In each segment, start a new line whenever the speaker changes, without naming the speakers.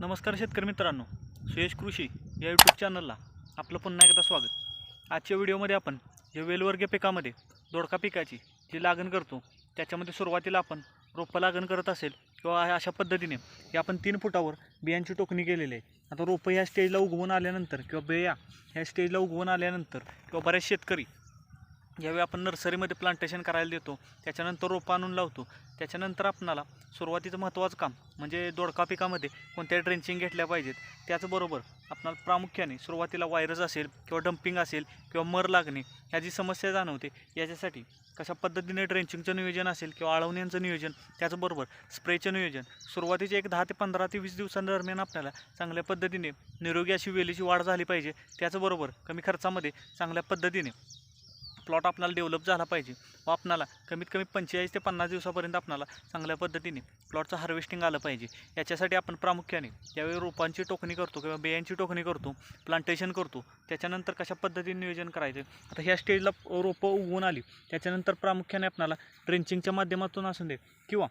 नमस्कार शेतकरी मित्रांनो सुयश कृषी या यूट्यूब चॅनलला आपलं पुन्हा एकदा स्वागत. आजच्या व्हिडिओमध्ये आपण जे वेलवर्गीय पिकामध्ये दोडका पिकाची जी लागण करतो त्याच्यामध्ये सुरुवातीला आपण रोपं लागण करत असेल किंवा अशा पद्धतीने की आपण तीन फुटावर बियांची टोकणी केलेली आहे. आता रोपं ह्या स्टेजला उगवून आल्यानंतर किंवा बिया ह्या स्टेजला उगवून आल्यानंतर किंवा बऱ्याच शेतकरी ज्यावेळी आपण नर्सरीमध्ये प्लांटेशन करायला देतो त्याच्यानंतर रोपं आणून लावतो त्याच्यानंतर आपणाला सुरुवातीचं महत्त्वाचं काम म्हणजे दोडका पिकामध्ये कोणत्या ड्रेंचिंग घेतल्या पाहिजेत त्याचबरोबर आपणाला प्रामुख्याने सुरुवातीला व्हायरस असेल किंवा डम्पिंग असेल किंवा मर लागणे ह्या जी समस्या जाणवते याच्यासाठी कशा पद्धतीने ड्रेंचिंगचं नियोजन असेल किंवा आळवण्यांचं नियोजन त्याचबरोबर स्प्रेचं नियोजन सुरुवातीचे एक दहा ते पंधरा ते वीस दिवसांदरम्यान आपल्याला चांगल्या पद्धतीने निरोगी अशी वेलीची वाढ झाली पाहिजे त्याचबरोबर कमी खर्चामध्ये चांगल्या पद्धतीने प्लॉट आपल्याला डेव्हलप झाला पाहिजे. व आपणाला कमीत कमी पंचेचाळीस ते पन्नास दिवसापर्यंत आपणाला चांगल्या पद्धतीने प्लॉटचं हार्वेस्टिंग आलं पाहिजे. याच्यासाठी आपण प्रामुख्याने ज्यावेळी रोपांची टोकणी करतो किंवा बियांची टोकणी करतो प्लांटेशन करतो त्याच्यानंतर कशा पद्धतीने नियोजन करायचं? आता ह्या स्टेजला रोपं उगवून आली त्याच्यानंतर प्रामुख्याने आपणाला ट्रेंचिंगच्या माध्यमातून असून दे किंवा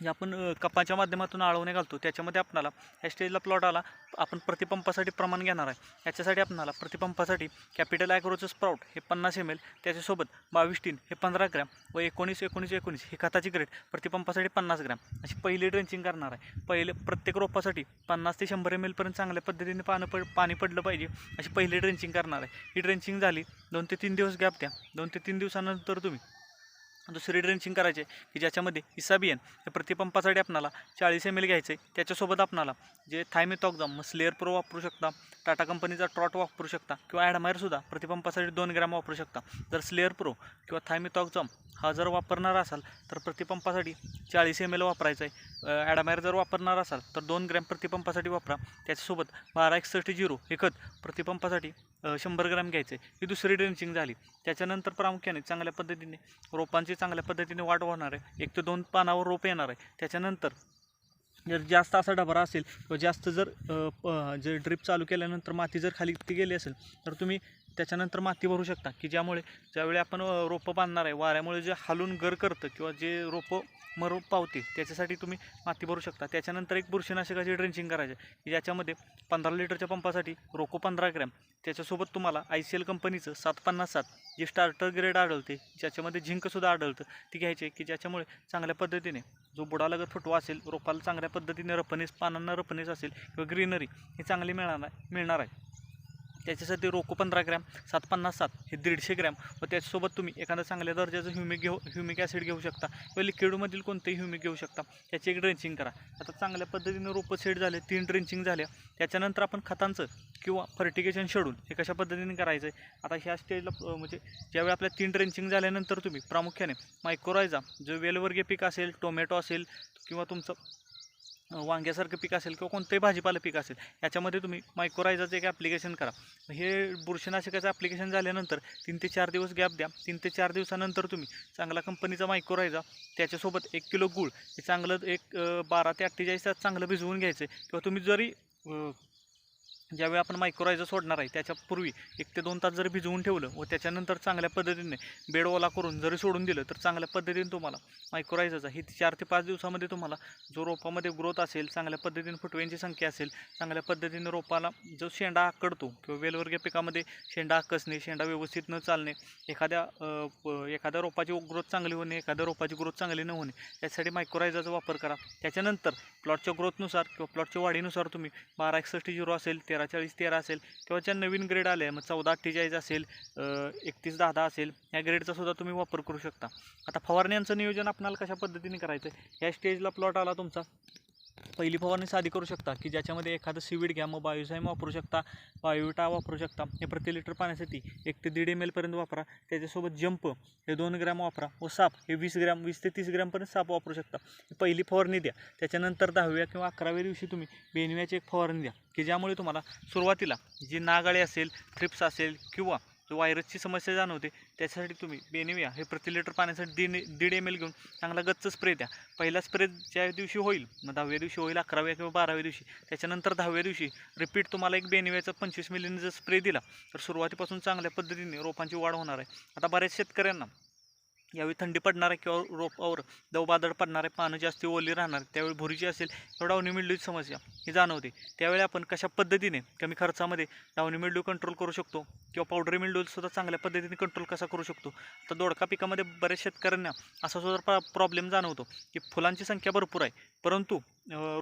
जे आपण कपाच्या माध्यमातून आळवणे घालतो. त्याच्यामध्ये आपणाला ह्या स्टेजला प्लॉट आला आपण प्रतिपंपासाठी प्रमाण घेणार आहे. याच्यासाठी आपणाला प्रतिपंपासाठी कॅपिटल ॲग्रोचं स्प्राउट हे पन्नास एम एल त्याच्यासोबत बावीस टीन हे पंधरा ग्रॅम व एकोणीस एकोणीस एकोणीस हे खताची ग्रेड प्रतिपंपासाठी पन्नास ग्रॅम. अशी पहिली ड्रेंचिंग करणार आहे. पहिले प्रत्येक रोपासाठी पन्नास ते शंभर एम एलपर्यंत चांगल्या पद्धतीने पानं पड पाणी पडलं पाहिजे. अशी पहिली ड्रेंचिंग करणार आहे. ही ड्रेंचिंग झाली दोन ते तीन दिवस गॅप द्या. दोन ते तीन दिवसानंतर तुम्ही दुसरी ड्रेंचिंग करायचे की ज्याच्यामध्ये इसाबियन हे प्रतिपंपासाठी आपणाला चाळीस एम एल घ्यायचे. त्याच्यासोबत आपणाला जे थायमेथॉक्झम स्लेअर प्रो वापरू शकता टाटा कंपनीचा ट्रॉट वापरू शकता किंवा ॲडमायरसुद्धा प्रतिपंपासाठी दोन ग्रॅम वापरू शकता. जर स्लेअर प्रो किंवा थायमेथॉक्झम हा जर वापरणार असाल तर प्रतिपंपासाठी चाळीस एम एल वापरायचं आहे ॲडमायर जर वापरणार असाल तर दोन ग्रॅम प्रतिपंपासाठी वापरा. त्याच्यासोबत बारा एकसष्ट झिरो हे खत प्रतिपंपासाठी शंभर ग्रॅम घ्यायचं. आहे ही दुसरी ड्रेंचिंग झाली. त्याच्यानंतर प्रामुख्याने चांगल्या पद्धतीने रोपांची चांगल्या पद्धतीने वाढ होणार आहे. एक ते दोन पानावर रोप येणार आहे. त्याच्यानंतर जर जास्त असा डबरा असेल किंवा जास्त जर जर जे ड्रिप चालू केल्यानंतर माती जर खाली ती गेली असेल तर तुम्ही त्याच्यानंतर माती भरू शकता. की ज्यामुळे ज्यावेळी आपण रोपं बांधणार आहे वाऱ्यामुळे जे हालून गर करतं किंवा जे रोपं मर पावते त्याच्यासाठी तुम्ही माती भरू शकता. त्याच्यानंतर एक बुरशीनाशकाची ड्रेंचिंग करायची की ज्याच्यामध्ये पंधरा लिटरच्या पंपासाठी रोको पंधरा ग्रॅम. त्याच्यासोबत तुम्हाला आय सी एल कंपनीचं सात पन्नास सात जे स्टार्टर ग्रेड आढळते ज्याच्यामध्ये झिंकसुद्धा आढळतं ती घ्यायची आहे. की ज्याच्यामुळे चांगल्या पद्धतीने जो बुडालगत फुटवा असेल रोपाला चांगल्या पद्धतीने रपणीस पानांना रपणीस असेल किंवा ग्रीनरी ही चांगली मिळणार मिळणार आहे. त्याच्यासाठी रोको पंधरा ग्रॅम सात पन्नास सात हे दीडशे ग्रॅम. व त्याच्यासोबत तुम्ही एखादा चांगल्या दर्जाचं ह्युमिक घेऊ ह्युमिक ॲसिड घेऊ शकता. किंवा लिक्विडमधील कोणतेही ह्युमिक घेऊ शकता. त्याची एक ड्रेंचिंग करा. आता चांगल्या पद्धतीने रोपं सेट झाले तीन ड्रेंचिंग झाल्या. त्याच्यानंतर आपण खतांचं किंवा फर्टिगेशन शेड्यूल हे कशा पद्धतीने करायचं आहे आता ह्या स्टेजला म्हणजे ज्यावेळी आपल्या तीन ड्रेंचिंग झाल्यानंतर तुम्ही प्रामुख्याने मायक्रोरायझा जो वेलवर्गीय पीक असेल टोमॅटो असेल किंवा तुमचं वांग्यासारखं पीक असेल किंवा कोणतंही भाजीपाला पीक असेल याच्यामध्ये तुम्ही मायक्रोरायझाचं एक ॲप्लिकेशन करा. हे बुरशीनाशकाचं ॲप्लिकेशन झाल्यानंतर तीन ते चार दिवस गॅप द्या. तीन ते चार दिवसानंतर तुम्ही चांगला कंपनीचा मायक्रोरायझा त्याच्यासोबत एक किलो गूळ हे चांगलं एक बारा ते अठ्ठेचाळीस तास चांगलं भिजवून घ्यायचं. आहे किंवा तुम्ही जरी ज्यावेळी आपण मायक्रोरायझर सोडणार आहे त्याच्यापूर्वी एक ते दोन तास जरी भिजवून ठेवलं व त्याच्यानंतर चांगल्या पद्धतीने बेड ओला करून जरी सोडून दिलं तर चांगल्या पद्धतीने तुम्हाला मायक्रोरायझरचा ही चार ते पाच दिवसामध्ये तुम्हाला जो रोपामध्ये ग्रोथ असेल चांगल्या पद्धतीने फुटव्यांची संख्या असेल चांगल्या पद्धतीने रोपाला जो शेंडा आकडतो किंवा वेलवर्गीय पिकामध्ये शेंडा आकसणे शेंडा व्यवस्थित न चालणे एखाद्या एखाद्या रोपाची ग्रोथ चांगली होणे एखाद्या रोपाची ग्रोथ चांगली न होणे यासाठी मायक्रोरायझरचा वापर करा. त्याच्यानंतर प्लॉटच्या ग्रोथनुसार किंवा प्लॉटच्या वाढीनुसार तुम्ही बारा एकसष्ट झिरो असेल तेरा चाळीस तेरा असेल किंवा ज्या नवीन ग्रेड आले मग चौदा अठ्ठेचाळीस असेल एकतीस दहा दहा असेल या ग्रेडचा सुद्धा तुम्ही वापर करू शकता. आता फवारण्यांचं नियोजन आपणाला कशा पद्धतीने करायचं आहे या स्टेजला प्लॉट आला तुमचा. पहिली फवारणी साधी करू शकता की ज्याच्यामध्ये एखादं सीविड घ्या मग बायोझाईम वापरू शकता बायोटा वापरू शकता हे प्रति लिटर पाण्यासाठी एक ते दीड एम एलपर्यंत वापरा. त्याच्यासोबत जंप हे दोन ग्रॅम वापरा. व साप हे वीस ग्रॅम वीस ते तीस ग्रॅमपर्यंत साप वापरू शकता. पहिली फवारणी द्या. त्याच्यानंतर दहाव्या किंवा अकराव्या दिवशी तुम्ही बेनव्याची एक फवारणी द्या की ज्यामुळे तुम्हाला सुरुवातीला जी नागाळी असेल थ्रिप्स असेल किंवा जो व्हायरसची समस्या जाणवते त्याच्यासाठी तुम्ही बेनिविया हे प्रति लिटर पाण्यासाठी दीड दीड एम एल घेऊन चांगला गच्च स्प्रे द्या. पहिला स्प्रे ज्या दिवशी होईल मग दहाव्या दिवशी होईल अकराव्या किंवा बाराव्या दिवशी त्याच्यानंतर दहाव्या दिवशी रिपीट तुम्हाला एक बेनिव्याचा पंचवीस मिलीने जर स्प्रे दिला तर सुरुवातीपासून चांगल्या पद्धतीने रोपांची वाढ होणार आहे. आता बऱ्याच शेतकऱ्यांना यावेळी थंडी पडणार आहे किंवा रोपावर दवबादळ पडणार आहे पानं जास्ती ओली राहणार त्यावेळी भुरीची असेल किंवा डावणी मिल्डूची समस्या ही जाणवते. त्यावेळी आपण कशा पद्धतीने कमी खर्चामध्ये डावणी मिल्डू कंट्रोल करू शकतो किंवा पावडरी मिल्डू चांगल्या पद्धतीने कंट्रोल कसा करू शकतो? तर दोडका पिकामध्ये बऱ्याच शेतकऱ्यांना असा सुद्धा प्रा प्रॉब्लेम जाणवतो की फुलांची संख्या भरपूर आहे. परंतु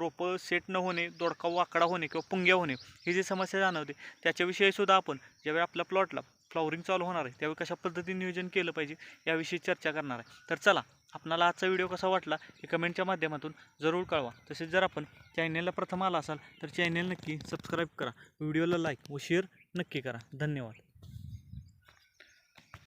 रोपं सेट न होणे दोडका वाकडा होणे किंवा पुंग्या होणे ही जी समस्या जाणवते त्याच्याविषयीसुद्धा आपण ज्यावेळी आपल्या प्लॉटला फ्लॉवरिंग चालू होणार आहे. त्यावेळी कशा पद्धतीने नियोजन केलं पाहिजे याविषयी चर्चा करणार आहे. तर चला आपणाला आजचा व्हिडिओ कसा वाटला हे कमेंटच्या माध्यमातून जरूर कळवा. तसेच जर आपण चॅनेलला प्रथम आला असाल तर चॅनेल नक्की सबस्क्राईब करा. व्हिडिओला लाईक व शेअर नक्की करा. धन्यवाद.